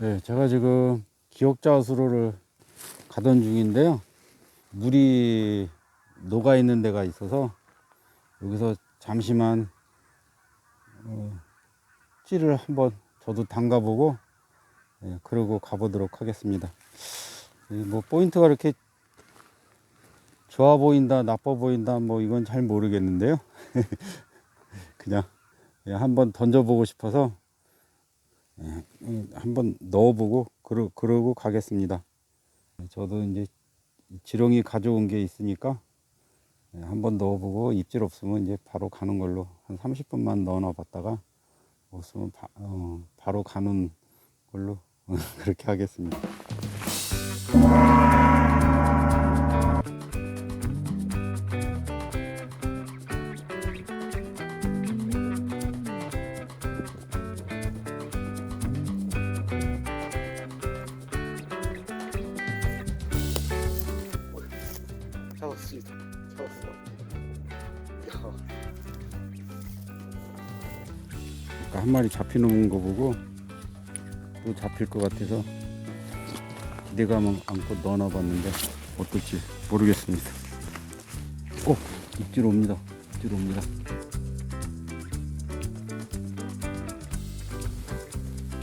네, 제가 지금 기억자수로를 가던 중인데요. 물이 녹아 있는 데가 있어서 여기서 잠시만 어, 찌를 한번 저도 담가보고 예, 그러고 가보도록 하겠습니다. 이뭐 포인트가 이렇게 좋아 보인다, 나빠 보인다, 뭐 이건 잘 모르겠는데요. 그냥 예, 한번 던져보고 싶어서 예, 음, 한번 넣어보고 그러, 그러고 가겠습니다. 저도 이제 지렁이 가져온 게 있으니까 예, 한번 넣어보고 입질 없으면 이제 바로 가는 걸로 한 30분만 넣어놔 봤다가 없으면 바, 어, 바로 가는 걸로 그렇게 하겠습니다. 아까 한 마리 잡혀놓은 거 보고 또 잡힐 것 같아서 기대감 안고 넣어놔봤는데 어떨지 모르겠습니다. 어, 입질 옵니다. 입질 옵니다.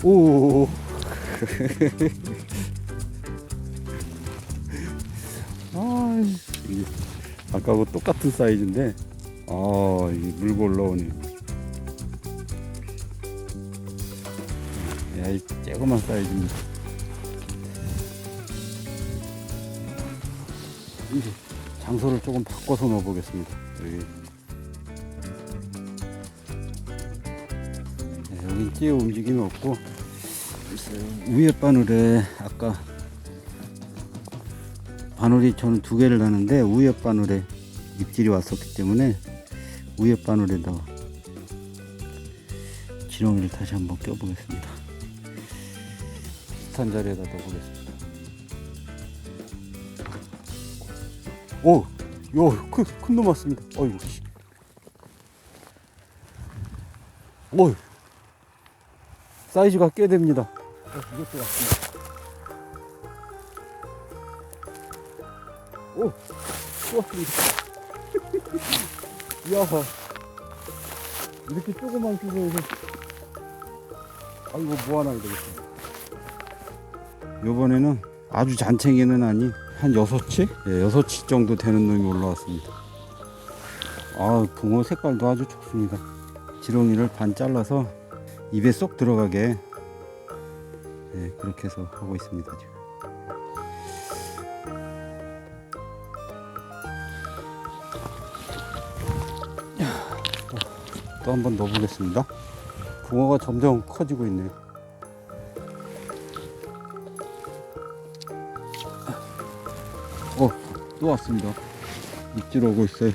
오, 아, 아까하고 똑같은 사이즈인데, 아, 이게 물고 올라오네. 야, 이 조그만 사이즈입니다. 이제 장소를 조금 바꿔서 넣어보겠습니다. 여기. 네, 여기 찌어 움직임이 없고, 위에 바늘에 아까 바늘이 저는 두 개를 하는데 위에 바늘에 입질이 왔었기 때문에 위에 바늘에다 지렁이를 다시 한번 껴보겠습니다. 비슷한 자리에다 넣어보겠습니다. 오, 요, 큰, 큰놈 왔습니다. 어이구, 씨. 어이, 사이즈가 꽤 됩니다. 어, 이것도 왔습니다. 오, 또 왔습니다. 이야, 이렇게 조그만 규모에서, 아이고, 뭐 하나 되겠다. 요번에는 아주 잔챙이는 아니 한 여섯 치? 예, 여섯 치 정도 되는 놈이 올라왔습니다. 아, 붕어 색깔도 아주 좋습니다. 지렁이를 반 잘라서 입에 쏙 들어가게 예, 그렇게 해서 하고 있습니다. 지금. 또 한 번 넣어보겠습니다. 붕어가 점점 커지고 있네요. 또 왔습니다. 입질 오고 있어요.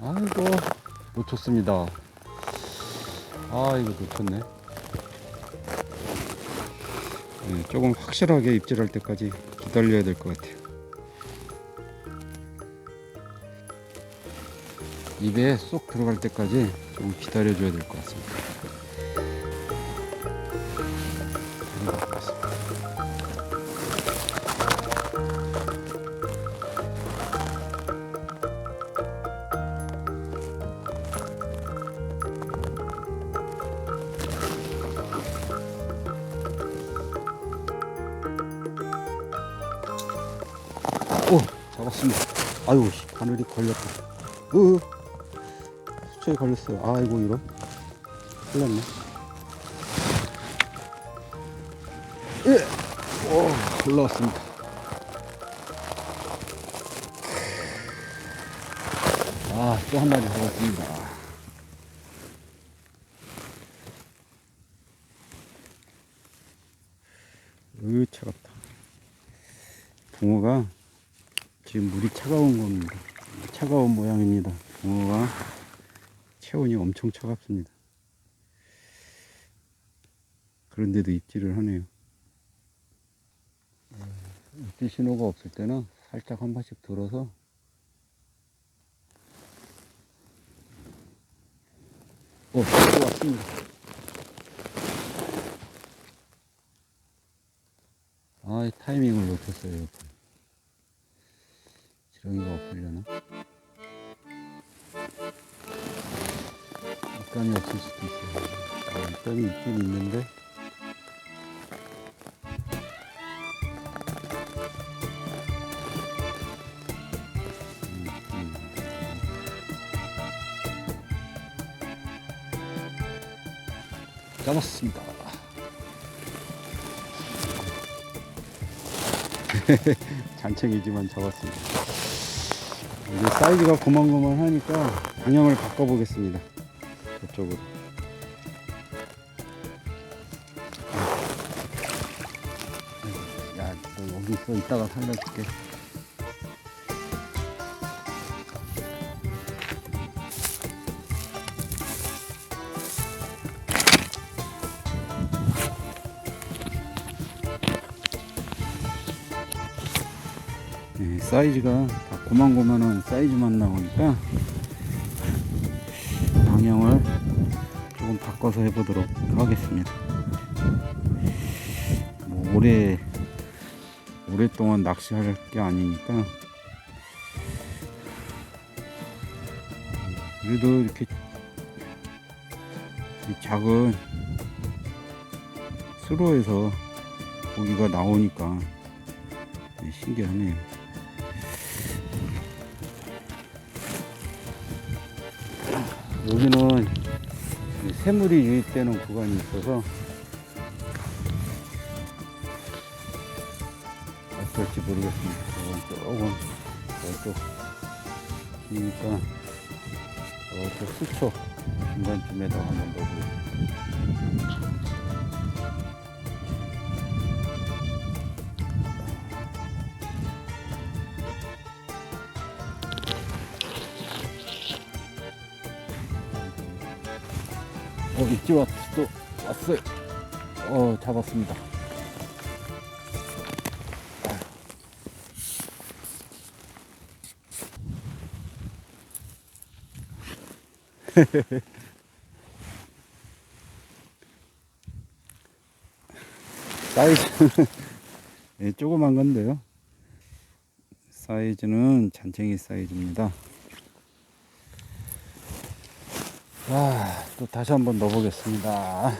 아이고, 놓쳤습니다. 아, 이거 놓쳤네. 네, 조금 확실하게 입질할 때까지 기다려야 될 것 같아요. 입에 쏙 들어갈 때까지 좀 기다려줘야 될 것 같습니다. 오 잡았습니다. 씨, 바늘이 걸렸다. 으 수초에 걸렸어요. 아이고 이런. 큰일 났네. 예. 오 올라왔습니다. 아 또 한 마리 잡았습니다. 으 차갑다. 붕어가 지금 물이 차가운 겁니다. 차가운 모양입니다. 붕어가 체온이 엄청 차갑습니다. 그런데도 입질을 하네요. 입질 신호가 없을 때는 살짝 한 번씩 들어서 어, 왔습니다. 아, 타이밍을 놓쳤어요. 렁이가 엎으려나? 입감이 없을 수도 있어요. 아, 입감이 있긴 있는데. 음, 음. 잡았습니다. 잔챙이지만 잡았습니다. 이게 사이즈가 고만고만하니까 방향을 바꿔보겠습니다. 저쪽으로. 야, 너 여기 있어. 이따가 살려줄게. 네, 사이즈가 다 고만고만한 사이즈만 나오니까 방향을 조금 바꿔서 해보도록 하겠습니다. 뭐 오래 오랫동안 낚시할 게 아니니까 그래도 이렇게 이 작은 수로에서 고기가 나오니까 네, 신기하네요. 여기는 이 새물이 유입되는 구간이 있어서 어떨지 모르겠습니다. 조금 저쪽 기니까 저쪽 수초 중간쯤에다 한번 넣어보겠습니다. 어, 입지 왔, 또 왔어요. 어, 잡았습니다. 사이즈는 예, 조그만 건데요. 사이즈는 잔챙이 사이즈입니다. 아, 또 다시 한번 넣어보겠습니다.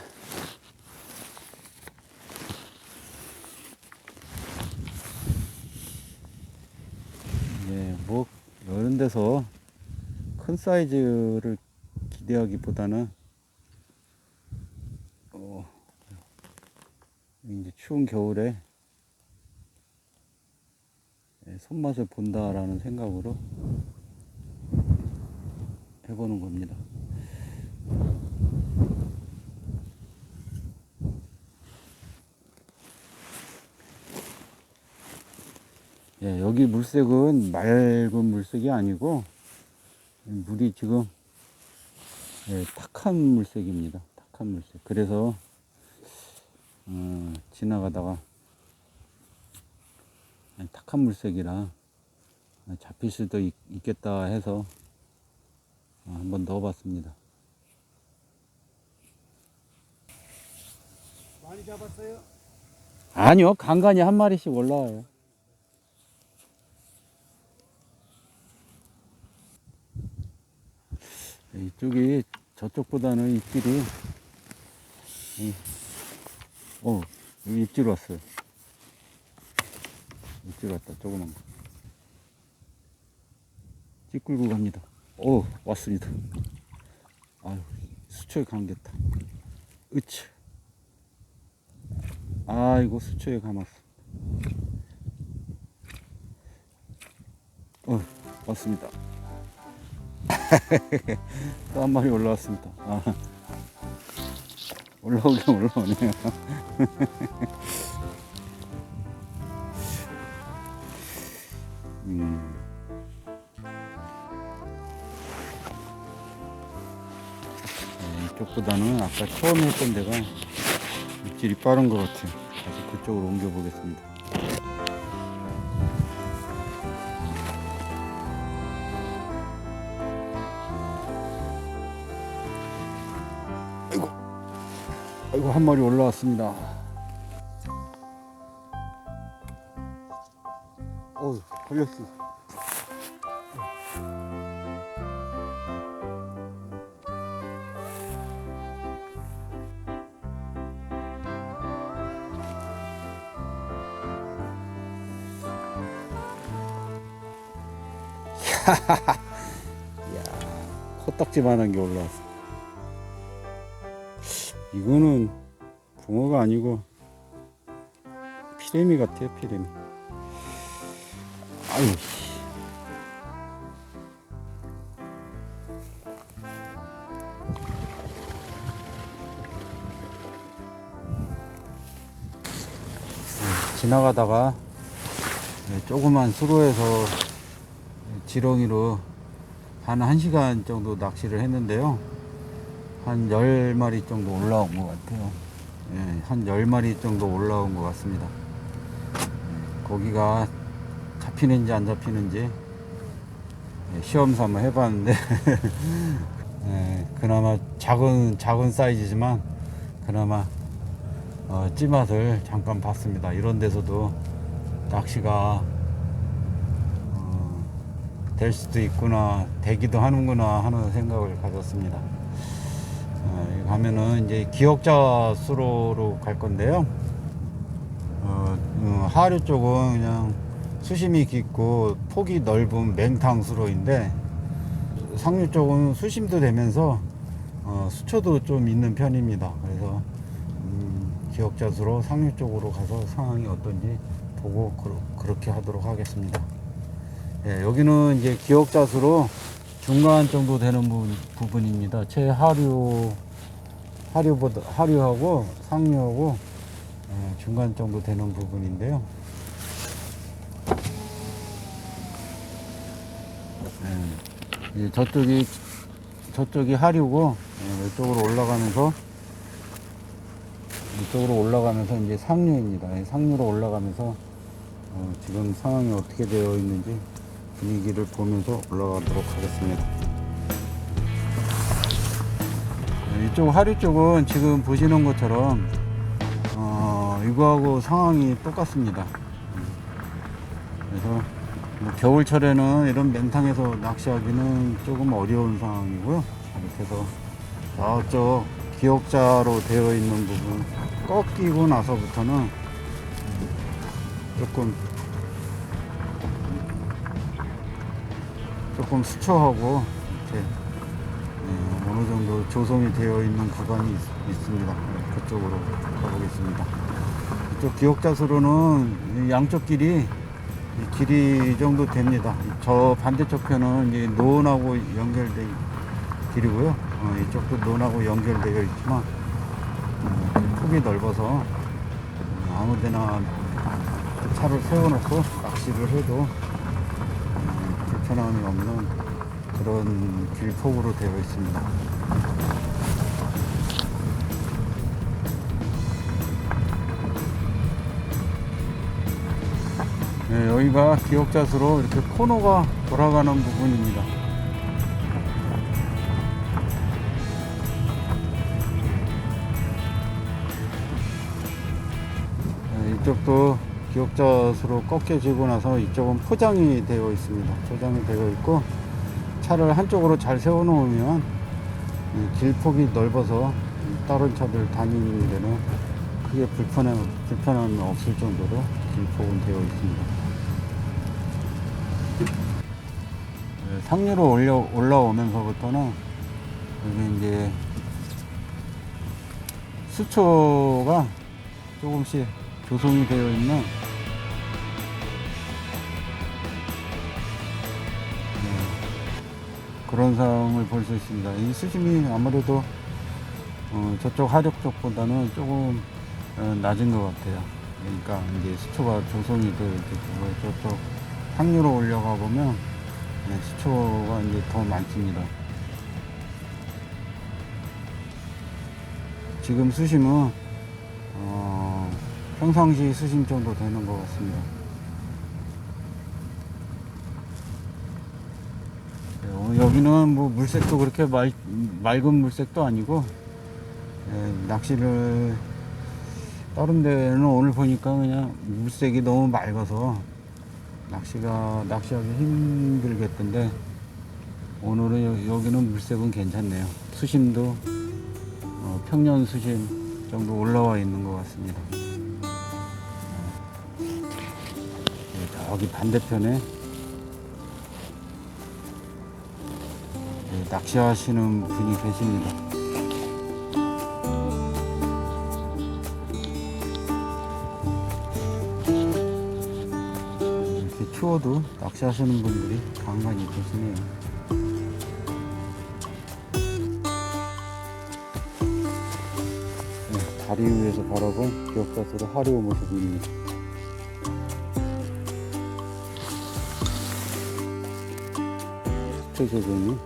예, 뭐, 이런 데서 큰 사이즈를 기대하기보다는, 어, 이제 추운 겨울에 예, 손맛을 본다라는 생각으로 해보는 겁니다. 예, 여기 물색은 맑은 물색이 아니고 물이 지금 예, 탁한 물색입니다. 탁한 물색. 그래서 어, 지나가다가 탁한 물색이라 잡힐 수도 있, 있겠다 해서 어, 한번 넣어봤습니다. 많이 잡았어요? 아니요, 간간히 한 마리씩 올라와요. 이쪽이 저쪽보다는 입질이 이- 어 여기 입질 왔어요. 입질 왔다 조그만 거. 찌끌고 갑니다. 오 왔습니다. 아유 수초에 감겼다. 으치. 아이고 수초에 감았어. 어 왔습니다. 또 한 마리 올라왔습니다. 아, 올라오긴 올라오네요. 음. 네, 이쪽보다는 아까 처음 했던 데가 입질이 빠른 것 같아요. 다시 그쪽으로 옮겨 보겠습니다. 아이고, 아이고 한 마리 올라왔습니다. 어, 걸렸어. 야, 코딱지만한 게 올라왔어. 이거는 붕어가 아니고 피레미 같아요, 피레미. 아유. 씨. 네, 지나가다가 네, 조그만 수로에서 지렁이로 한 1시간 정도 낚시를 했는데요. 한 10마리 정도 올라온 것 같아요. 예, 한 10마리 정도 올라온 것 같습니다. 예, 고기가 잡히는지 안 잡히는지 예, 시험 삼아 해봤는데 예, 그나마 작은 작은 사이즈지만 그나마 어, 찌맛을 잠깐 봤습니다. 이런 데서도 낚시가 어, 될 수도 있구나 되기도 하는구나 하는 생각을 가졌습니다. 어, 가면은 이제 기억자 수로로 갈 건데요. 어, 어, 하류 쪽은 그냥 수심이 깊고 폭이 넓은 맹탕 수로인데 상류 쪽은 수심도 되면서 어, 수초도 좀 있는 편입니다. 그래서 음, 기억자 수로 상류 쪽으로 가서 상황이 어떤지 보고 그렇게 하도록 하겠습니다. 예, 여기는 이제 기억자 수로 중간 정도 되는 부분, 부분입니다. 최하류 하류보다 하류하고 상류하고 어, 중간 정도 되는 부분인데요. 예, 저쪽이 저쪽이 하류고 예, 이쪽으로 올라가면서 이쪽으로 올라가면서 이제 상류입니다. 예, 상류로 올라가면서 어, 지금 상황이 어떻게 되어 있는지 분위기를 보면서 올라가도록 하겠습니다. 네, 이쪽 하류 쪽은 지금 보시는 것처럼 어, 이거하고 상황이 똑같습니다. 음. 그래서 뭐 겨울철에는 이런 맹탕에서 낚시하기는 조금 어려운 상황이고요. 이렇게 해서 저쪽 기억자로 되어 있는 부분 꺾이고 나서부터는 음, 조금 조금 수초하고 이렇게 예, 어느 정도 조성이 되어 있는 구간이 있, 있습니다. 네, 그쪽으로 가보겠습니다. 이쪽 기억자수로는 이 양쪽 길이 이 길이 이 정도 됩니다. 저 반대쪽 편은 이제 논하고 연결된 길이고요. 어, 이쪽도 논하고 연결되어 있지만 어, 폭이 넓어서 어, 아무데나 차를 세워놓고 낚시를 해도 어, 불편함이 없는 그런 길폭으로 되어 있습니다. 네, 여기가 기억자수로 이렇게 코너가 돌아가는 부분입니다. 네, 이쪽도 기억자수로 꺾여지고 나서 이쪽은 포장이 되어 있습니다. 포장이 되어 있고 차를 한쪽으로 잘 세워 놓으면 이 길폭이 넓어서 이 다른 차들 다니는 데는 크게 불편함, 불편함이 없을 정도로 길폭은 되어 있습니다. 네, 상류로 올려, 올라오면서부터는 여기 이제 수초가 조금씩 조성이 되어 있는 그런 상황을 볼 수 있습니다. 이 수심이 아무래도 어, 저쪽 하력 쪽보다는 조금 어, 낮은 것 같아요. 그러니까 이제 수초가 조성이 있기 때문에 저쪽 상류로 올려가 보면 네, 수초가 이제 더 많습니다. 지금 수심은 어, 평상시 수심 정도 되는 것 같습니다. 네, 어, 여기는 뭐 물색도 그렇게 맑, 맑은 물색도 아니고 예, 낚시를 다른 데는 오늘 보니까 그냥 물색이 너무 맑아서 낚시가 낚시하기 힘들겠던데 오늘은 여, 여기는 물색은 괜찮네요. 수심도 어, 평년 수심 정도 올라와 있는 것 같습니다. 네, 저기 반대편에 낚시하시는 분이 계십니다. 이렇게 추워도 낚시하시는 분들이 간간히 계시네요. 네, 다리 위에서 바라본 기억자수로 하리오 모습입니다. 조정이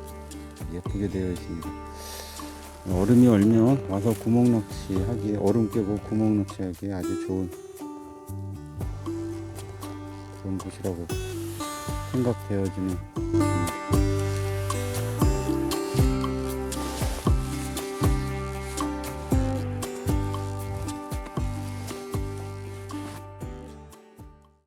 예쁘게 되어 있습니다. 얼음이 얼면 와서 구멍 낚시 하기에 얼음 깨고 구멍 낚시 하기에 아주 좋은 그런 곳이라고 생각되어지는 곳입니다.